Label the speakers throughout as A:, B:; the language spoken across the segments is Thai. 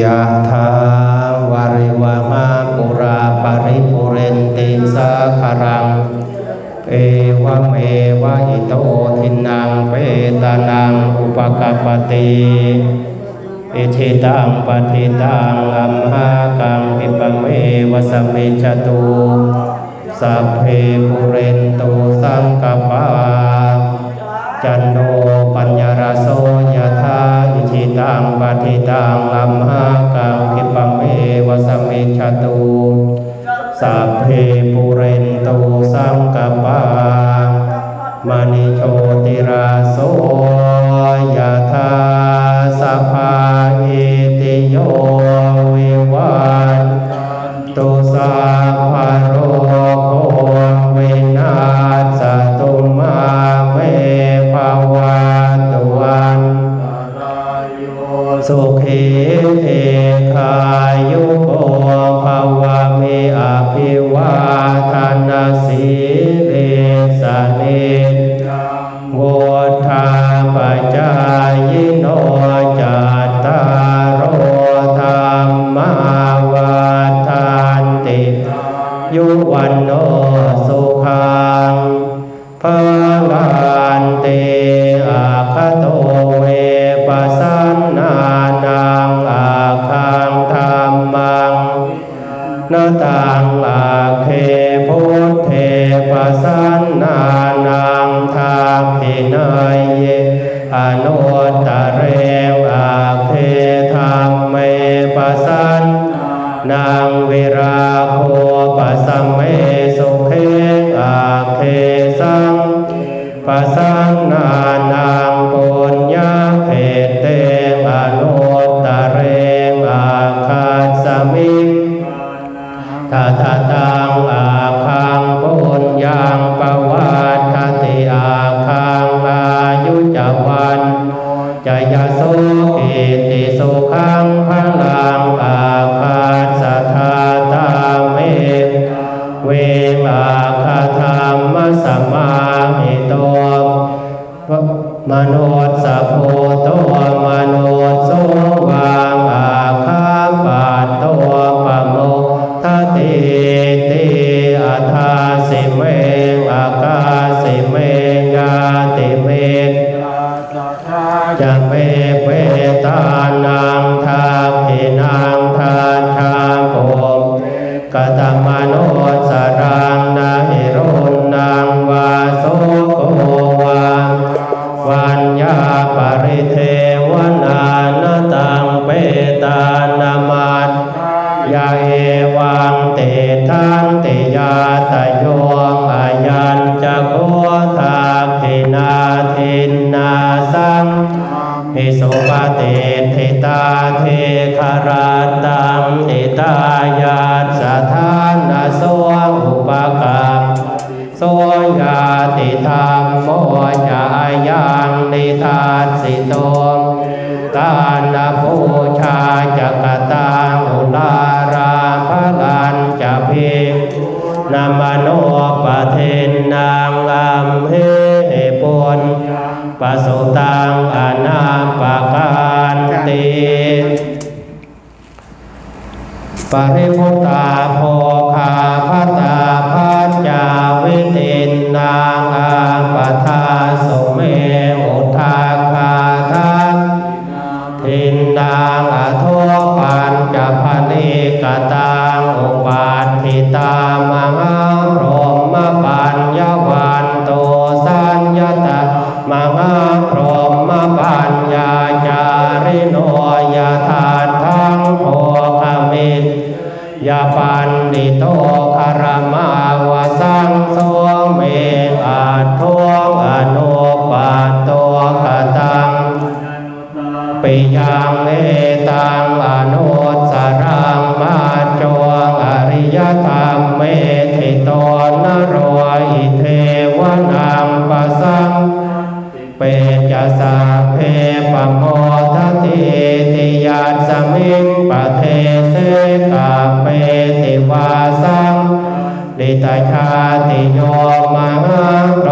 A: ยะถาวาริวหาปุราปริปุเรนติสาคารัง เอวเมวะอิโตทินังเปตานังอุปกปปติอิทิตังปฏิตังอัมหากังปิปเมวะสมมิจตุสัพเพปุเรนตุสังกปาจันโนปัญญารโสยธาอิ ทิตังปฏิตังอัมหะกังคิปเมวะสมมิจตุสัพเพปุเรนตุสังกปามณิโชติราโสยธาสัพพาอิติโย วันโนสุขังพลันเตอาคโตเวปัสสันนานังอาคังธรรมังนาตังอาเคพุทเทปัสสันนานังทักขินายเยอนุ วราโคปัสสัมเมสุเคอาเคสังปัสังนานังปุญญาเพเตอนุตตะเรอาคาสมิทาทาตังอาคังปุญญังปวัตทติอาคังอายุจวันจยโสกิติสุขัง เวมาคาธรรมสมมาหิโตมโนสะโพ โสยาติธรรมโมจายังนิทานสิโตตาณปูชาจักตังอุลาราภลันจะพินามโนปะเทนนาง นางอาท จะสาเพปะโมทติติยาสมิงปะเทเสกาเปติวาสังลิตาชาติโยมังโร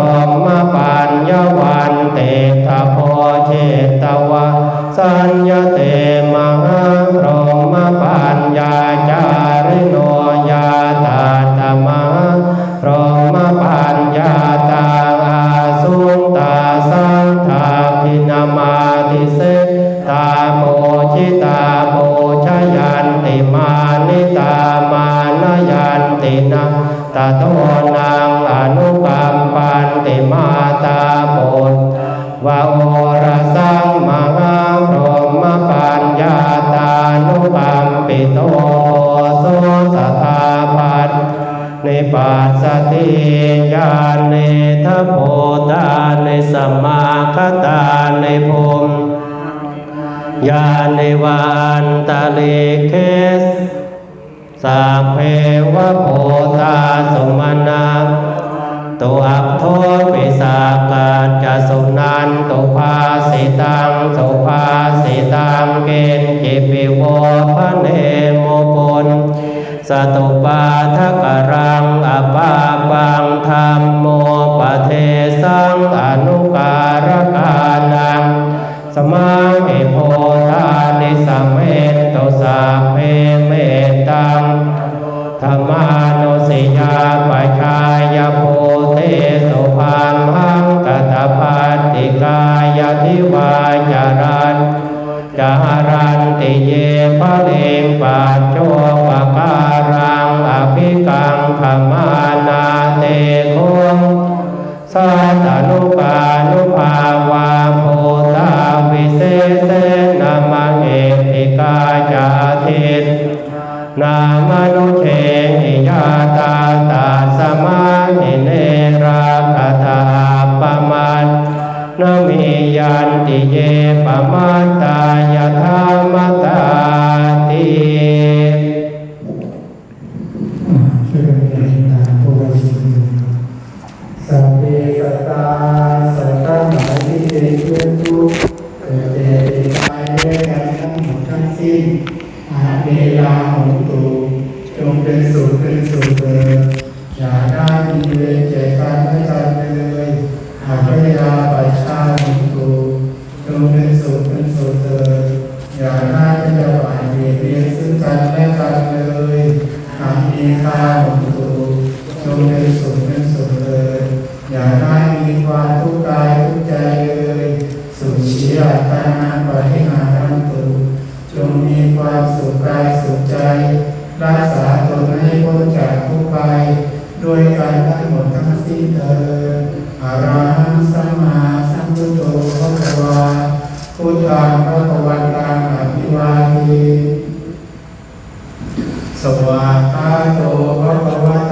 A: โตนางอนุกรรมปันติมาตาโมวะโอระสังมหาพรหมปัญญาตานุกรรมปิโตโสสทาพันในปัสสติญาณในทัพโพตาในสมมาคตาในภูมิญาณในวันตะเลเคส สัพเพวะโพตาสมนาตัวอัพโทปิสากาจะสุนันตุภาสิตังสุภาสิตังเกณฑ์จิปิโวพระเนโมปุณสตุปาทกรังอปาปังธรรมโมปะเทสังอนุการกานังสมาหิโพ นติเยปะเลปัจโจปะการังอภิกังขมานาเตโคสัตานุปานุภาวาโพธาวิเศษนามาเอติกาจาทิตนามนุ เม
B: ลาหงตูจงเป็นสุขเป็นสุขเถิดอย่าได้มีเวรแก่กันและกันเลยอากเวลาไปชาหงตูจงเป็นสุขเป็นสุขเถิดอย่าได้จะหวานเบียดเบียนซึ่งกันและกันเลยอามีข้าหงตูจงเป็นสุขเป็นสุขเลยอย่าได้มีความทุกข์กายทุกข์ใจเลยสุขีอัตตานังปะหิหานตุจงมี ความสุขกายสุขใจ รักษาตนให้พ้นจากทุกไป ด้วยการทั้งหมดทั้งสิ้นเถิดอะรหังสัมมาสัมพุทโธพระวาพุทธังพระตวันตังอภิวาทีสวากขาโตภะคะวะโต